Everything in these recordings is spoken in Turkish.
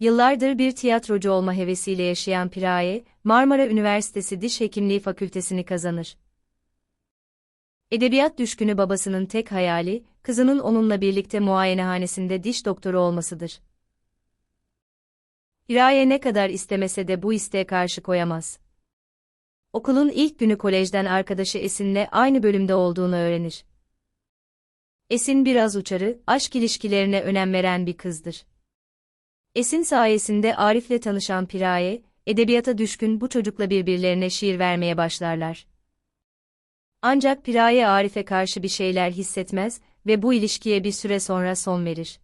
Yıllardır bir tiyatrocu olma hevesiyle yaşayan Piraye, Marmara Üniversitesi Diş Hekimliği Fakültesini kazanır. Edebiyat düşkünü babasının tek hayali, kızının onunla birlikte muayenehanesinde diş doktoru olmasıdır. Piraye ne kadar istemese de bu isteğe karşı koyamaz. Okulun ilk günü kolejden arkadaşı Esin'le aynı bölümde olduğunu öğrenir. Esin biraz uçarı, aşk ilişkilerine önem veren bir kızdır. Esin sayesinde Arif'le tanışan Piraye, edebiyata düşkün bu çocukla birbirlerine şiir vermeye başlarlar. Ancak Piraye Arif'e karşı bir şeyler hissetmez ve bu ilişkiye bir süre sonra son verir.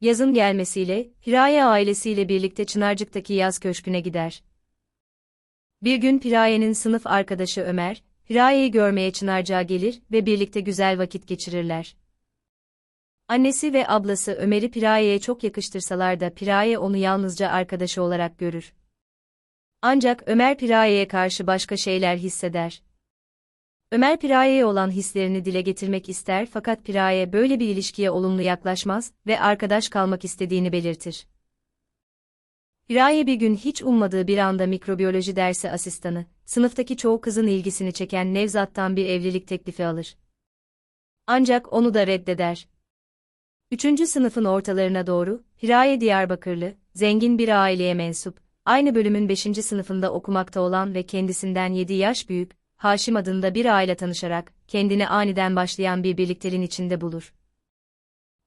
Yazın gelmesiyle, Piraye ailesiyle birlikte Çınarcık'taki yaz köşküne gider. Bir gün Piraye'nin sınıf arkadaşı Ömer, Piraye'yi görmeye Çınarcık'a gelir ve birlikte güzel vakit geçirirler. Annesi ve ablası Ömer'i Piraye'ye çok yakıştırsalar da Piraye onu yalnızca arkadaşı olarak görür. Ancak Ömer Piraye'ye karşı başka şeyler hisseder. Ömer Piraye'ye olan hislerini dile getirmek ister fakat Piraye böyle bir ilişkiye olumlu yaklaşmaz ve arkadaş kalmak istediğini belirtir. Piraye bir gün hiç ummadığı bir anda mikrobiyoloji dersi asistanı, sınıftaki çoğu kızın ilgisini çeken Nevzat'tan bir evlilik teklifi alır. Ancak onu da reddeder. Üçüncü sınıfın ortalarına doğru, Piraye Diyarbakırlı, zengin bir aileye mensup, aynı bölümün beşinci sınıfında okumakta olan ve kendisinden yedi yaş büyük, Haşim adında bir aile tanışarak, kendini aniden başlayan bir birlikteliğin içinde bulur.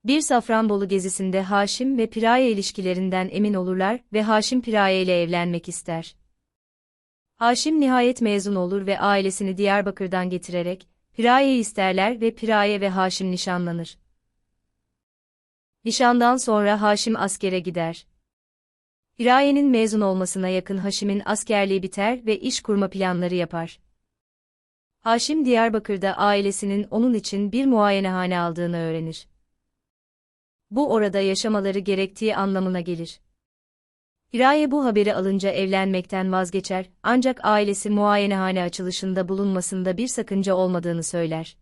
Bir Safranbolu gezisinde Haşim ve Piraye ilişkilerinden emin olurlar ve Haşim Piraye ile evlenmek ister. Haşim nihayet mezun olur ve ailesini Diyarbakır'dan getirerek, Piraye'yi isterler ve Piraye ve Haşim nişanlanır. Nişandan sonra Haşim askere gider. Piraye'nin mezun olmasına yakın Haşim'in askerliği biter ve iş kurma planları yapar. Haşim Diyarbakır'da ailesinin onun için bir muayenehane aldığını öğrenir. Bu orada yaşamaları gerektiği anlamına gelir. Hiraye bu haberi alınca evlenmekten vazgeçer, ancak ailesi muayenehane açılışında bulunmasında bir sakınca olmadığını söyler.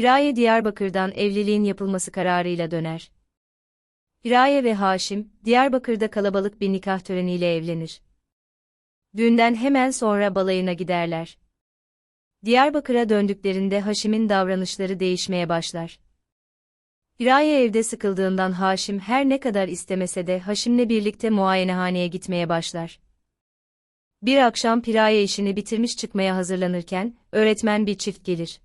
Hiraye Diyarbakır'dan evliliğin yapılması kararıyla döner. Hiraye ve Haşim, Diyarbakır'da kalabalık bir nikah töreniyle evlenir. Düğünden hemen sonra balayına giderler. Diyarbakır'a döndüklerinde Haşim'in davranışları değişmeye başlar. Hiraye evde sıkıldığından Haşim her ne kadar istemese de Haşim'le birlikte muayenehaneye gitmeye başlar. Bir akşam Piraye işini bitirmiş çıkmaya hazırlanırken, öğretmen bir çift gelir.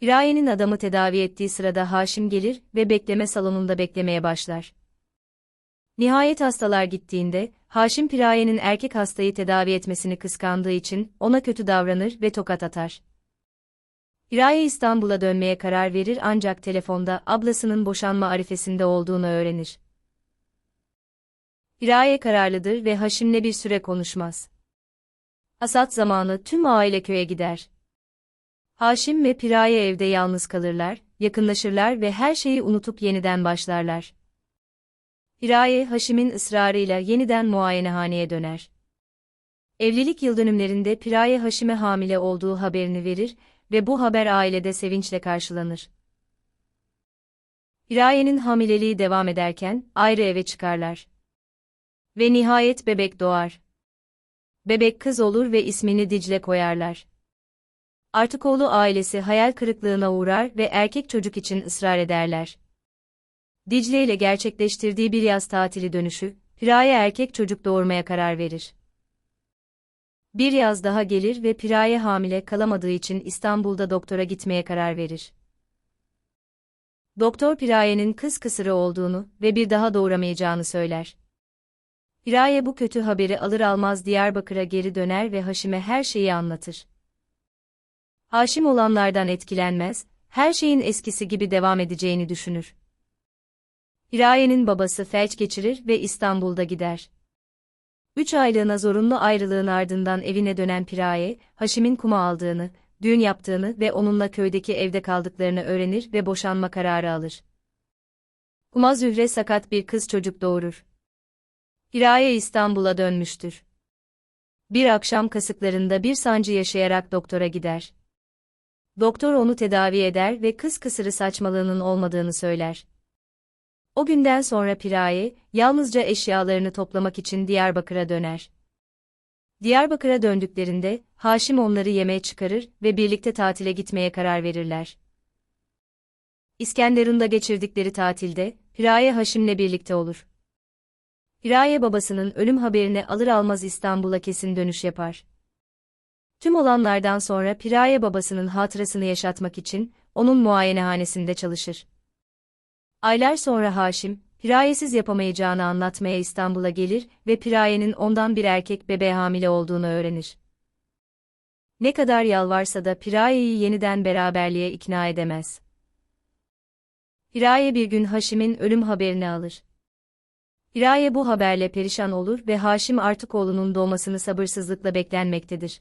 Piraye'nin adamı tedavi ettiği sırada Haşim gelir ve bekleme salonunda beklemeye başlar. Nihayet hastalar gittiğinde, Haşim Piraye'nin erkek hastayı tedavi etmesini kıskandığı için ona kötü davranır ve tokat atar. Piraye İstanbul'a dönmeye karar verir ancak telefonda ablasının boşanma arifesinde olduğunu öğrenir. Piraye kararlıdır ve Haşim'le bir süre konuşmaz. Hasat zamanı tüm aile köye gider. Haşim ve Piraye evde yalnız kalırlar, yakınlaşırlar ve her şeyi unutup yeniden başlarlar. Piraye, Haşim'in ısrarıyla yeniden muayenehaneye döner. Evlilik yıldönümlerinde Piraye Haşim'e hamile olduğu haberini verir ve bu haber ailede sevinçle karşılanır. Piraye'nin hamileliği devam ederken ayrı eve çıkarlar. Ve nihayet bebek doğar. Bebek kız olur ve ismini Dicle koyarlar. Artık oğlu ailesi hayal kırıklığına uğrar ve erkek çocuk için ısrar ederler. Dicle ile gerçekleştirdiği bir yaz tatili dönüşü, Piraye erkek çocuk doğurmaya karar verir. Bir yaz daha gelir ve Piraye hamile kalamadığı için İstanbul'da doktora gitmeye karar verir. Doktor Piraye'nin kız kısırı olduğunu ve bir daha doğuramayacağını söyler. Piraye bu kötü haberi alır almaz Diyarbakır'a geri döner ve Haşim'e her şeyi anlatır. Haşim olanlardan etkilenmez, her şeyin eskisi gibi devam edeceğini düşünür. Piraye'nin babası felç geçirir ve İstanbul'da gider. Üç aylığına zorunlu ayrılığın ardından evine dönen Piraye, Haşim'in kuma aldığını, düğün yaptığını ve onunla köydeki evde kaldıklarını öğrenir ve boşanma kararı alır. Kuma Zühre sakat bir kız çocuk doğurur. Piraye İstanbul'a dönmüştür. Bir akşam kasıklarında bir sancı yaşayarak doktora gider. Doktor onu tedavi eder ve kız kısırı saçmalığının olmadığını söyler. O günden sonra Piraye, yalnızca eşyalarını toplamak için Diyarbakır'a döner. Diyarbakır'a döndüklerinde, Haşim onları yemeğe çıkarır ve birlikte tatile gitmeye karar verirler. İskenderun'da geçirdikleri tatilde, Piraye Haşim'le birlikte olur. Piraye babasının ölüm haberini alır almaz İstanbul'a kesin dönüş yapar. Tüm olanlardan sonra Piraye babasının hatırasını yaşatmak için, onun muayenehanesinde çalışır. Aylar sonra Haşim, Piraye'siz yapamayacağını anlatmaya İstanbul'a gelir ve Piraye'nin ondan bir erkek bebeğe hamile olduğunu öğrenir. Ne kadar yalvarsa da Piraye'yi yeniden beraberliğe ikna edemez. Piraye bir gün Haşim'in ölüm haberini alır. Piraye bu haberle perişan olur ve Haşim artık oğlunun doğmasını sabırsızlıkla beklenmektedir.